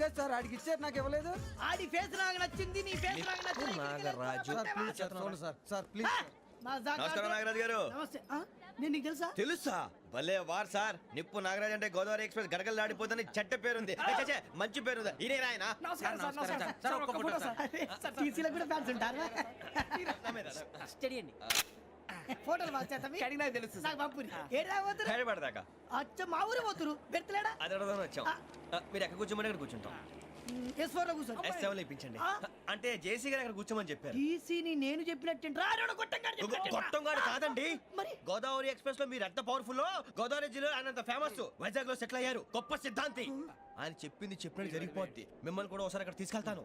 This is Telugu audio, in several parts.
కదా సార్ ఆడికి ఇచ్చారు నాకు ఇవ్వలేదు. ఆడి ఫేస్ నాకు నచ్చింది నీ ఫేస్ నాకు నచ్చింది. నాగరాజు. సార్ ప్లీజ్ సార్ చూడండి సార్ సార్ ప్లీజ్ నమస్కారం నాగరాజు గారు. నమస్తే. ఆ? నేను నీకు తెలుసా? తెలుసా? భలే వార్ సార్. నిప్పు నాగరాజ్ అంటే గోదావరి ఎక్స్ప్రెస్ గడగలు దాడిపోతుంది చెట్ట పేరుంది. ఏ, ఛే, ఛే, మంచి పేరుంది. ఈయన ఆయన నమస్కారం సార్ నమస్కారం సార్ ఒక్క ఫోటో సార్. సార్. టీసీలో కూడా ఫ్యాన్స్ ఉంటారా? స్టడీ అండి. ఫోటోలు చేస్తాం కడిగినా తెలుసు నాకు పంపురి ఏడా పోతురు? హైదరాబాద్దాకా? అచ్చ మా ఊరు పోతురు. పెడతలేడా అది అడగదామని వచ్చాం. మీరు ఎక్కడ కూర్చోమని అక్కడ కూర్చుంటాం. ఎస్ ఫోర్లో కూర్చోండి ఎస్ సెవెన్ ఇప్పించండి? అంటే జేసీ గారు అక్కడ కూర్చోమని చెప్పారు. టీసీని నేను చెప్పినట్టు రాడు చెప్పినట్టు గొట్టం గారు కాదండి. మరి? గోదావరి ఎక్స్ప్రెస్లో మీరు ఎంత పవర్ఫుల్ గోదావరి జిల్లా ఆయన అంత ఫేమస్ వైజాగ్లో సెటిల్ అయ్యారు. గొప్ప సిద్ధాంతి. ఆయన చెప్పింది చెప్పినట్టు జరిగిపోద్ది. మిమ్మల్ని కూడా ఒకసారి అక్కడ తీసుకెళ్తాను.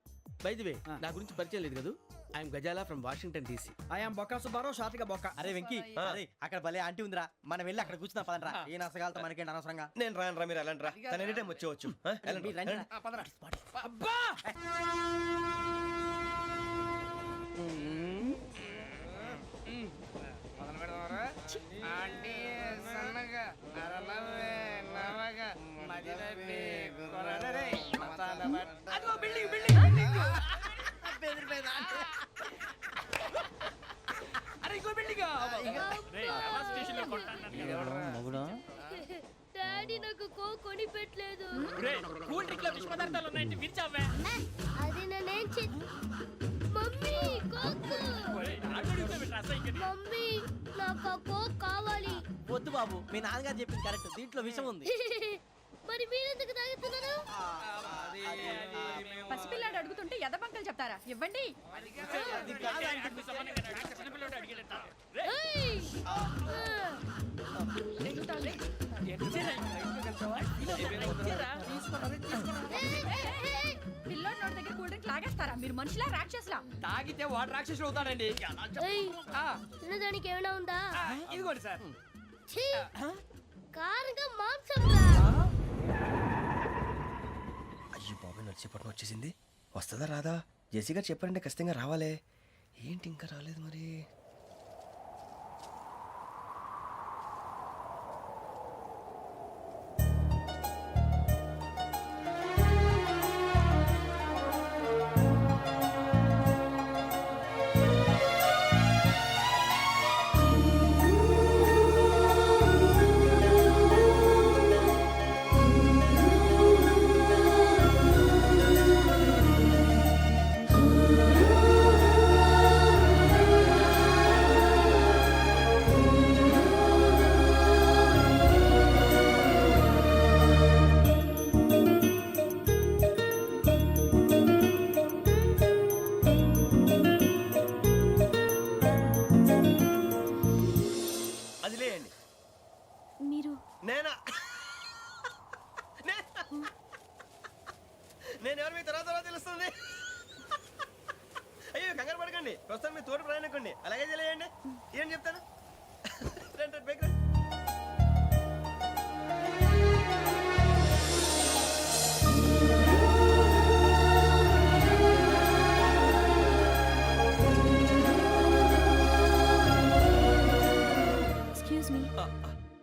బై ది వే నా గురించి పరిచయం లేదు కదా? I'm Gazala from Washington DC I'm బొక్క సుబ్బారావు షాతిక బొక్క అరే వెంకీ అరే అక్కడ భలే ఆంటీ ఉందిరా. మనం వెళ్ళి అక్కడ కూర్చున్నా పదండ్రా. ఏ నసగాలతో మనకేంటి అనవసరంగా? నేను రాను రా మీరు ఎలాంటి రా. తన ఎనీ టైం వచ్చేవచ్చు వెళ్ళండి. వెళ్ళండి. అబ్బా! కొని పెట్టలేదు కూల్ డ్రింక్లో విష పదార్థాలు ఉన్నాయంటే విరిచావే. అది నేనేం మమ్మీ కోక్. మమ్మీ నాకు ఆ కోక్ కావాలి. వద్దు బాబు మీ నాన్నగారు చెప్పింది కరెక్ట్. దీంట్లో విషయం ఉంది. మరి మీరెందుకు తాగుతున్నారు? పసిపిల్లాడు అడుగుతుంటే ఎదబంకలు చెప్తారా? ఇవ్వండి! ఆ! పిల్లోడి నోటి దగ్గర కూల్ డ్రింక్ లాగేస్తారా మీరు మనుషులా రాక్షసులా తాగితే వాడు రాక్షసుడు అవుతాడండి. ఏయ్, ఆ, తినడానికి ఏమైనా ఉందా? ఆ, ఇదిగోండి సార్. ఛీ! కారంగా మాంసం రా. అయ్యో బాబాయ్ నడిచేపట్నం వచ్చేసింది. వస్తుందా రాదా? జేసీ గారు చెప్పారంటే ఖచ్చితంగా రావాలే. ఏంటి ఇంకా రాలేదు మరి?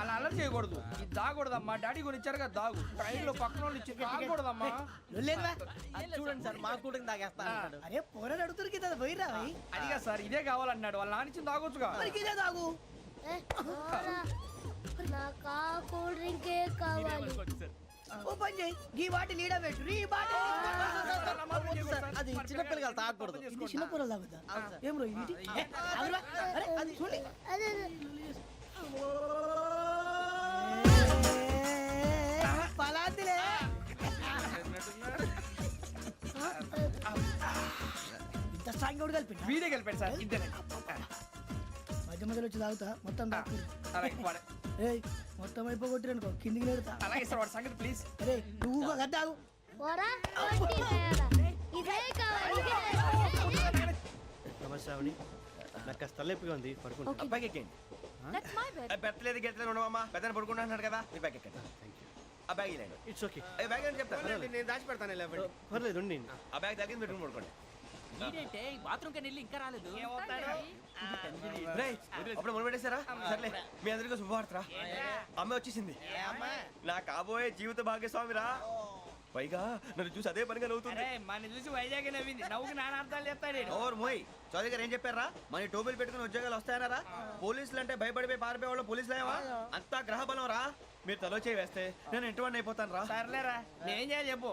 అలా అలర్ట్ చేయకూడదు ఇది దాగకూడదమ్మా డాడీ కొని ఇచ్చారు కదా దాగు ట్రైన్లో పక్కన వాళ్ళు ఇచ్చి దాగకూడదమ్మా చూడండి సార్ మా కూడా తాగేస్తా అంటాడు అరే పోరాడు అడుగుతారు కదా పోయిరా అదిగా సార్ ఇదే కావాలన్నాడు వాళ్ళ నాన్న ఇచ్చింది తాగొచ్చుగా ఇదే తాగు నాకు కూల్ డ్రింకే కావాలి ఓ పని చేయి ఈ బాటి లీడ పెట్టు ఈ బాటి అది చిన్నపిల్లలు తాగకూడదు ఇది చిన్న పొరలు తాగుతా ఏం రో ఇది అది చూడండి గెలిపాడు సార్ ఇద్దరే మధ్య మధ్యలో వచ్చి తాగుతా మొత్తం తాగు అలాగే వాడు- ఏయ్ మొత్తం అయిపోగొట్టిరనుకో కిందికి నేడుతా అలాగే సార్ వాడు సంగతి ప్లీజ్ అరే నువ్వు కదా తాగు. నమస్తే నాకు కాస్త తలెప్పిగా ఉంది పడుకుంటా ఎక్కండి ఏ, పెట్టలేదు గెట్టలేదు ఉండవమ్మా పెద్దని పడుకుంటున్నాడు కదా మీ బ్యాగ్ ఎక్కండి. ఆ బ్యాగ్ ఇలాండి ఇట్స్ ఓకే ఏ బ్యాగ్ అని చెప్తాను నేను దాచి పెడతాను పర్లేదు ఉండి ఆ బ్యాగ్ తగ్గింది పెట్టుకుని పడుకోండి. ఏంటంటే బాత్రూమ్ కని వెళ్ళి ఇంకా రాలేదు. అప్పుడు మొదలు పెట్టేశారా? సర్లే మీ అందరికీ శుభవార్తరా. అమ్మ వచ్చేసింది. నా కాబోయే జీవిత భాగ్యస్వామిరా. పైగా నన్ను చూసి అదే పనిగా నవ్వుతుంది. మన చూసి వైజాగ్ నవ్వింది. నవ్వుకి నాన్న అర్థాలు చెప్తాడు. ఓవర్ మోయ్ చౌదరి గారు ఏం చెప్పారా? మన టోబీలు పెట్టుకుని ఉద్యోగాలు వస్తాయనరా పోలీసులు అంటే భయపడిపోయి పారిపోయే వాళ్ళు పోలీసులు ఏవా అంతా గ్రహ బలం రా మీరు తలో చేయి వేస్తే నేను ఇంటివాడిని అయిపోతాను రా సర్లేరా నేనేం చేయాలి చెప్పు.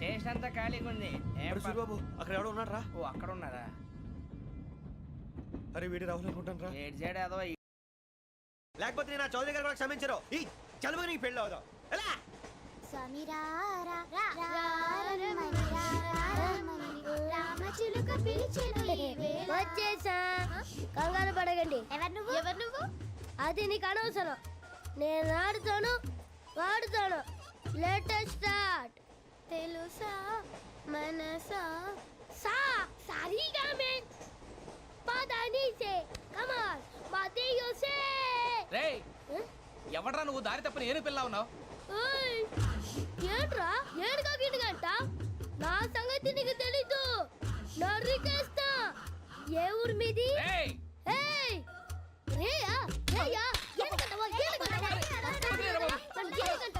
స్టేషన్ అంతా ఖాళీగా ఉంది సూరిబాబు అక్కడ ఎవడో ఉన్నాడు రా ఓ అక్కడ ఉన్నారా అరే వీడి రాహుల్ అనుకుంటాను రా ఏడు ఏదో ఈ- లేకపోతే నేను ఆ చౌదరి గారు కూడా క్షమించరు ఈ చలువు నీకు పెళ్ళి అవుదాం ఎలా స్వామి వచ్చేసా కంగారు పడగండి ఎవరు నువ్వు ఎవరు నువ్వు అది నీకు అనవసరం నేను ఆడుతాను వాడుతాను లేటెస్ట్ స్టార్ట్ తెలుసా మనసా సా సారీగా మే పదని సే కమాన్ బాతియో సే రేయ్ ఎవడ్రా నువ్వు దారి తప్పని ఏను పిల్ల ఉన్నావు ఓయ్ ఏంట్రా ఏడుగా గిడుగంట నా సంగతి నీకు తెలీదు నరికేస్తా ఏ ఊరు మీది రేయ్ ఏయ్ రేయా రేయా ఏడుగంటవా ఏడుగంటవా ఏడుగంటవా?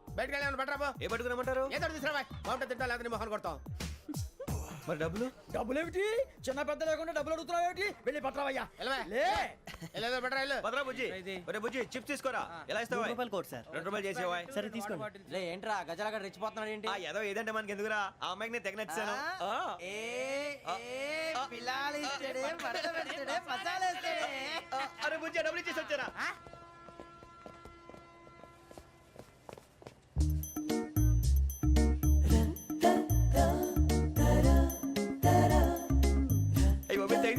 బయటకు వెళ్ళాను బట్రాబో ఏ పట్టుకురమ్మంటారు ఏదో తీసుకురావా బాగుంటుంది తింటా లేదా మొహాన్ని కొడతాం మరి డబ్బులు? డబ్బులు ఏమిటి చిన్న పెద్ద లేకుండా డబ్బులు అడుగుతున్నావు ఏమిటి వెళ్ళి. పట్టరావయ్యా భద్రా బుజ్జి. ఒరే బుజ్జి చిప్స్ తీసుకోరా? ఎలా ఇస్తావా? రూపాయలు కోట్ సార్. రెండు రూపాయలు చేసేవా? సరే తీసుకోండి. లే ఏంట్రా గజాల గారు రెచ్చిపోతున్నాడు ఏంటి? ఆ ఏదో ఏదంటే మనకి ఎందుకురా? ఆ అమ్మాయికి నేను తెగ నచ్చాను అరే బుజ్జి డబ్బులు ఇచ్చేసి వచ్చారా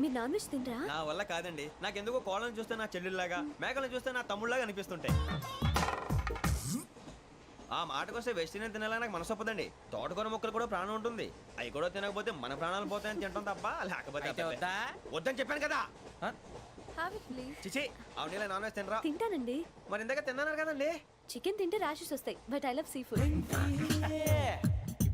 మీరు నాన్ వెజ్ తినరా? నా వల్ల కాదండి. నాకెందుకో కోళ్ళని చూస్తే నా చెల్లెళ్ళలాగా మేకలను చూస్తే నా తమ్ముళ్ళలాగా అనిపిస్తుంటాయి. ఆ మాటకొస్తే వెస్టిరియన్ తినాలని నాకు మనసు ఒప్పదండి. తోటకూర మొక్కలు కూడా ప్రాణం ఉంటుంది. అవి కూడా తినకపోతే మన ప్రాణాలు పోతాయని తింటాం తప్ప లేకపోతే? వద్దని చెప్పాను కదా. హ్యావ్ ఇట్ ప్లీజ్ చిచి అవునీ నాన్ వెజ్ తినరా? తింటానండి. మరి ఇందాక తిన్నాను కదండి చికెన్ తింటే ర్యాషెస్ వస్తాయి but I love sea food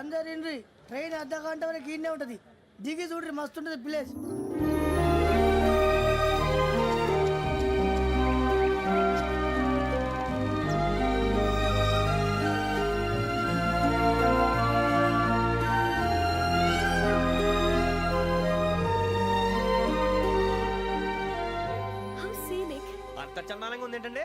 అందరు ఇండ్రి ట్రైన్ అర్ధ గంట వరకు ఇన్నే ఉంటది. దిగి చూడ్రి మస్తు ఉంటది ప్లేస్. How scenic. అంత చందానంగా ఉంది ఏంటంటే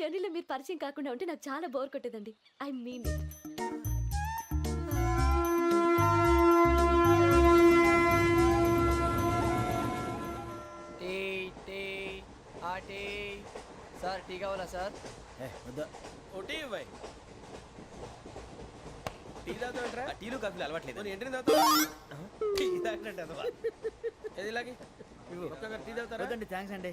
జర్నీలో మీరు పరిచయం కాకుండా ఉంటే నాకు చాలా bore కొట్టేదండి. I mean it tea tea ఆ టీ. సార్ టీ కావాలా సార్? ఏ, వద్దా. ఇవ్వాయి టీ టీలు కాఫీలు అలవాట్లేదు. పోనీ ఎంట్రీ టీ తాగినట్టు అదవా. ఏది ఇలాగే? ఒక్కొక్క టీ తాగుతారా? థ్యాంక్స్ అండి.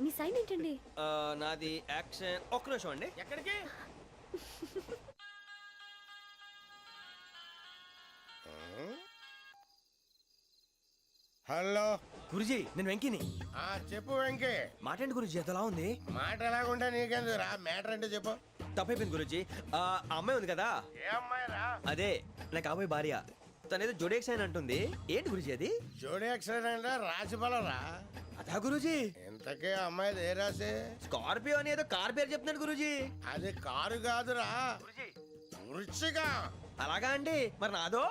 మీ సైన్ ఏంటండి? ఆ, నాది యాక్షన్. ఒక్క నిమిషం అండి. ఎక్కడికి? హలో. గురుజీ నేను వెంకిని. ఆ చెప్పు వెంకీ. మాట్లాడండి గురుజీ? ఎంతలా ఉంది? మాట ఎలాగుంటా నీకెందుకు రా? మ్యాటర్ అంటే చెప్పు. తప్పైపోయింది గురుజీ. ఆ ఆ అమ్మాయి ఉంది కదా? ఏ అమ్మాయి రా? అదే నా కాబోయే భార్య. తనేదో జోడేక్స్ అని అంటుంది ఏంటి గురుజీ అది? జోడి యాక్సిడెంట్ రాసి రా అదా గురుజీ. ఇంతకే అమ్మాయి ఏ రాసి? స్కార్పియో అని ఏదో కార్ పేరు చెప్తున్నాడు గురుజీ. అది కారు కాదురా. వృచ్చిక అలాగా అండి మరి నాదో?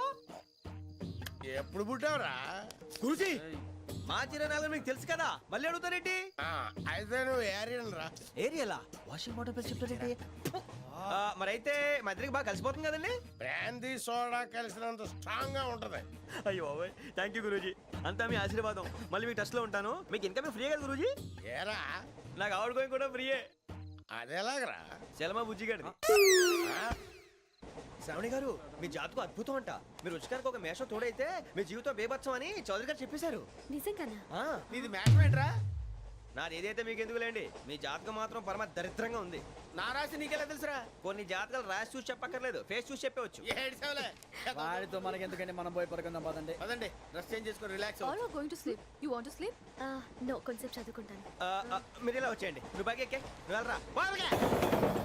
ఎప్పుడు పుట్టావురా? గురుజీ. మా చిరనాలు మీకు తెలుసు కదా. మళ్ళీ అడుగుతారేంటి అయితే నువ్వు ఏరియన్ రా. ఏరియలా? వాషింగ్ వాటర్ పేరు చెప్తారేంటి మరైతే మా ఇద్దరికి బాగా కలిసిపోతుంది కదండి? బ్రాందీ సోడా కలిసినంత స్ట్రాంగ్గా ఉంటది. అయ్యో థ్యాంక్ యూ గురూజీ. అంతా మీ ఆశీర్వాదం. మళ్ళీ మీకు టచ్లో ఉంటాను. మీకు ఇంకా ఫ్రీ కదా గురూజీ? ఏరా? నాకు ఆవిడ కూడా ఫ్రీయే అదెలాగరా చలమా బుజ్జి గారిది. శ్రావణి గారు మీ జాతకు అద్భుతం అంట. మీరు రుచికారికి ఒక మేషం తోడైతే మీ జీవితం బేబత్సం అని చౌదరి గారు చెప్పేశారు. నిజంగానా? ఆ, నీది మ్యాచ్ ఏంట్రా? నాది ఏదైతే మీకు ఎందుకు లేండి మీ జాతకం మాత్రం పరమ దరిద్రంగా ఉంది. నా రాసి నీకెలా తెలుసురా? కొన్ని జాతకాలు రాసి చూసి చెప్పక్కర్లేదు ఫేస్ చూసి చెప్పవచ్చు. ఏడ్చావులే. వాడితో మనకి ఎందుకండి మనం పోయి పడుకుందాం పదండి. పదండి డ్రెస్ చేంజ్ చేసుకొని relax all are going to sleep you want to sleep no కొంచెం చదువుకుంటాను. ఆ, ఆ, మీరు ఇలా వచ్చేయండి. నువ్వు బాగా ఎక్కే. నువ్వు వెళ్ళరా. బాగా